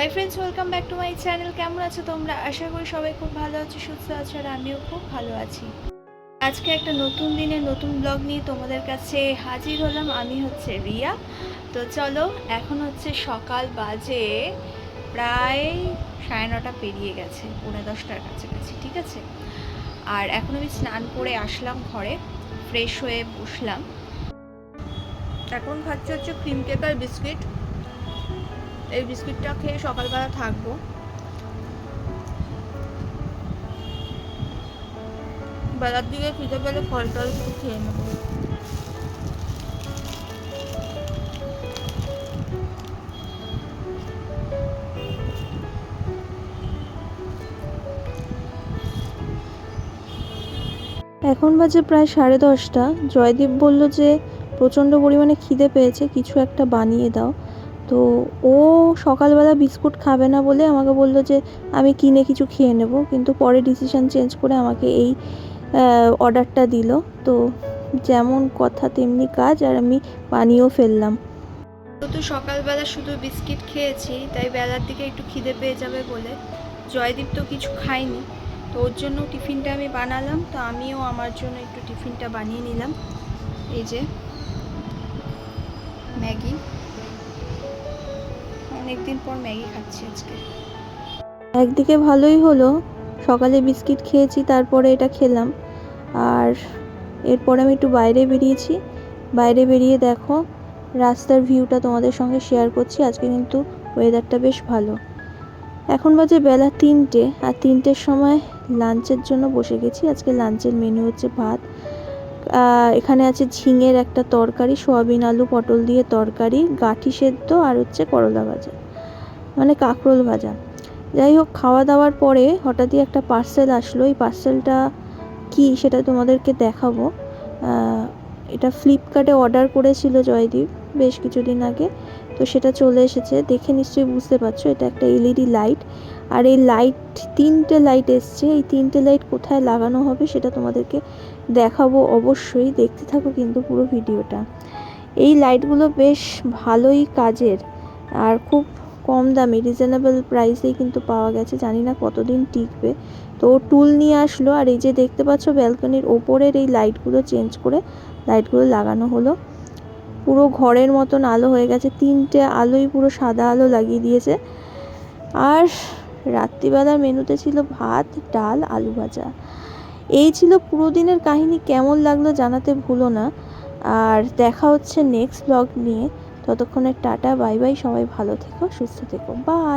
Hi friends welcome back to my channel কেমন আছো তোমরা? আশা করি সবাই খুব ভালো আছো, সুস্থ আছো, আর আমিও খুব ভালো আছি। আজকে একটা নতুন দিনে নতুন ব্লগ নিয়ে তোমাদের কাছে হাজির হলাম। আমি হচ্ছে রিয়া। তো চলো, এখন হচ্ছে সকাল বাজে প্রায় সাড়ে নটা পেরিয়ে গেছে, পৌনে দশটার কাছাকাছি, ঠিক আছে? আর এখন আমি স্নান করে আসলাম ঘরে ফ্রেশ হয়ে বসলাম। এখন খাচ্ছি হচ্ছে ক্রিম কেক আর বিস্কিট এই বিস্কিটটা খেয়ে সকালবেলা থাকব। বেলার দিকে খিদে পেলে ফল টল খেয়ে নেব। এখন বাজে প্রায় সাড়ে দশটা। জয়দীপ বলল যে, প্রচণ্ড পরিমাণে খিদে পেয়েছে, কিছু একটা বানিয়ে দাও। তো ও সকালবেলা বিস্কুট খাবে না বলে আমাকে বলল যে, আমি কিনে কিছু খেয়ে নেব। কিন্তু পরে ডিসিশন চেঞ্জ করে আমাকে এই অর্ডারটা দিল। তো যেমন কথা তেমনি কাজ, আর আমি বানিয়েও ফেললাম। তো সকালবেলা শুধু বিস্কিট খেয়েছি, তাই বেলার দিকে একটু খিদে পেয়ে যাবে বলে। জয়দীপ তো কিছু খায়নি। তো ওর জন্য টিফিনটা আমি বানালাম। তো আমিও আমার জন্য একটু টিফিনটা বানিয়ে নিলাম। এই যে, ম্যাগি। অনেকদিন পর ম্যাগি খাচ্ছি আজকে। একদিকে ভালোই হলো, সকালে বিস্কিট খেয়েছি, তারপরে এটা খেলাম। আর এরপরে আমি একটু বাইরে বেরিয়েছি। বাইরে বেরিয়ে দেখো, রাস্তার ভিউটা তোমাদের সঙ্গে শেয়ার করছি, আজকে কিন্তু ওয়েদারটা বেশ ভালো। এখন বাজে বেলা তিনটে, আর তিনটের সময় লাঞ্চের জন্য বসে গেছি। আজকে লাঞ্চের মেনু হচ্ছে ভাত। এখানে আছে ঝিঙের একটা তরকারি, সোয়াবিন, আলু, পটল দিয়ে তরকারি, গাঠি সেদ্ধ আর হচ্ছে করলা ভাজা মানে কাঁকরোল ভাজা। যাই হোক, খাওয়া দাওয়ার পরে হঠাৎই একটা পার্সেল আসলো। এই পার্সেলটা কি সেটা তোমাদেরকে দেখাবো। এটা ফ্লিপকার্টে অর্ডার করেছিল জয়দীপ বেশ কিছুদিন আগে। তো সেটা চলে এসেছে। দেখে নিশ্চয়ই বুঝতে পারছ, এটা একটা এলইডি লাইট আর এই লাইট তিনটে লাইট এসছে। এই তিনটে লাইট কোথায় লাগানো হবে সেটা তোমাদেরকে দেখাবো অবশ্যই। দেখতে থাকো কিন্তু পুরো ভিডিওটা। এই লাইটগুলো বেশ ভালোই কাজের। আর খুব কম দামে রিজনেবল প্রাইসেই কিন্তু পাওয়া গেছে। জানি না কতদিন টিকবে। তো টুল নিয়ে আসলো। আর এই যে দেখতে পাচ্ছ ব্যালকনির ওপরের এই লাইটগুলো চেঞ্জ করে লাইটগুলো লাগানো হলো। পুরো ঘরের মতন আলো হয়ে গেছে। তিনটে আলোই পুরো সাদা আলো লাগিয়ে দিয়েছে। আর রাত্রিবেলার মেনুতে ছিল ভাত, ডাল, আলু ভাজা। এই ছিল পুরো দিনের কাহিনী। কেমন লাগল জানাতে ভুলো না। আর দেখা হচ্ছে নেক্সট ব্লগ নিয়ে। ততক্ষণে টাটা, বাই বাই। সবাই ভালো থেকো, সুস্থ থেকো। বাই